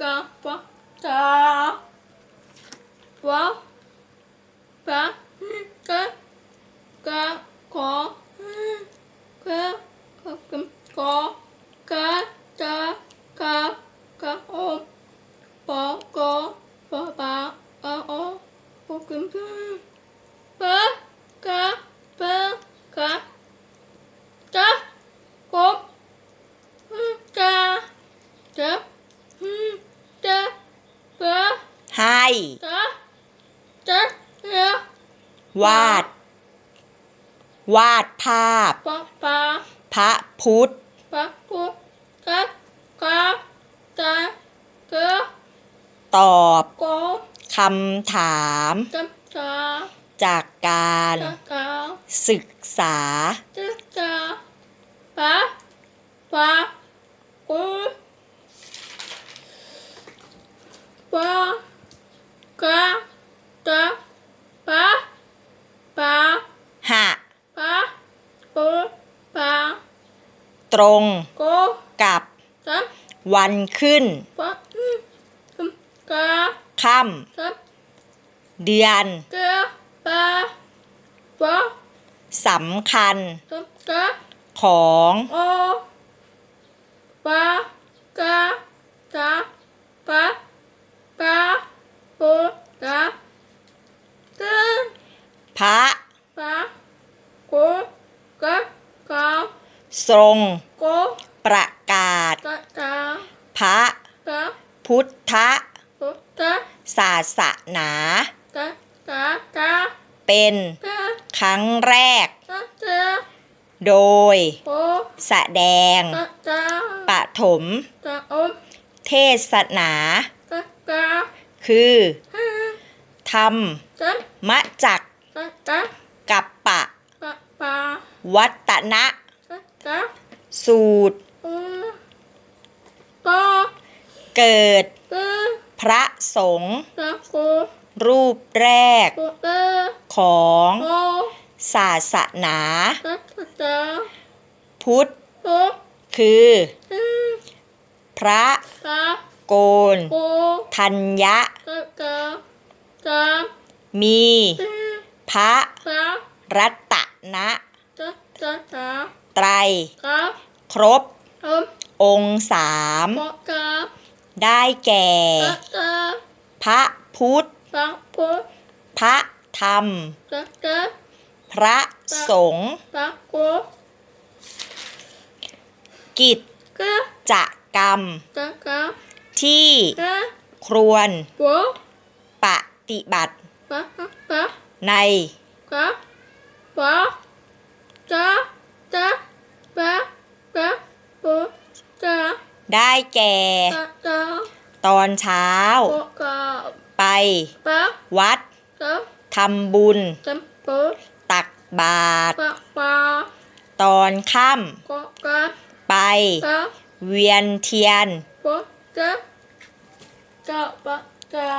กะปะตาวะปะกะกะขอกะกะกะกอกะตากะกะอมปอกอปะปะอะออปะกะปะกะปะกะกะกบกะจะจะปะ ให้ จ๊ะจ๊ะเฮีย วาด วาดภาพปะปะพระพุทธปะปุกะกะจาเกะตอบโกคำถามจับจาจากการจะกาศึกษาจะจาปะปะกูปะกะจะปะปะ หะ ปะปูปะ ตรงโกกับจับวันขึ้นปะอืมอืมกะค่จับำเดือนเกะปะปะสำคัญจับกะของโอปะกะจับปะปะปูกะกะพระปะกูกะกะ ทรง โกประกาศกะกะพระกะพุทธปูกะศาสนากะกะกะเป็นกะครั้งแรกกะเจอโดย โกแสดงกะกะปฐมกะอมเทศนากะกะคือฮะธรรมจับมจักกะกะกับปะกะปะวัตนะ กะกะสูตรอืมกะเกิดกะพระสงฆ์กะกูรูปแรกกูกะของโกศาสนา กะกะพุทธโกคืออืมพระกะโกนกูธัญญะ กะกะกะมีอืมพระกะรัตนะกะกะกะ ไตรกะครบอมองค์สามโกกะได้แก่กะกะพระพุทธปะปูพระธรรมกะกะพระสงฆ์ปะกูกิจกะจกรรมกะกะที่กะครวรปูปฏิบัติปะปะในกะปะจะจะปะกะปูจะ ได้แก่กะกะตอนเช้าโกกะไปปะวัดกะทำบุญจัมปูตักบาตรปะปะตอนค่โกกะำไปกะเวียนเทียนปูกะกะปะกะ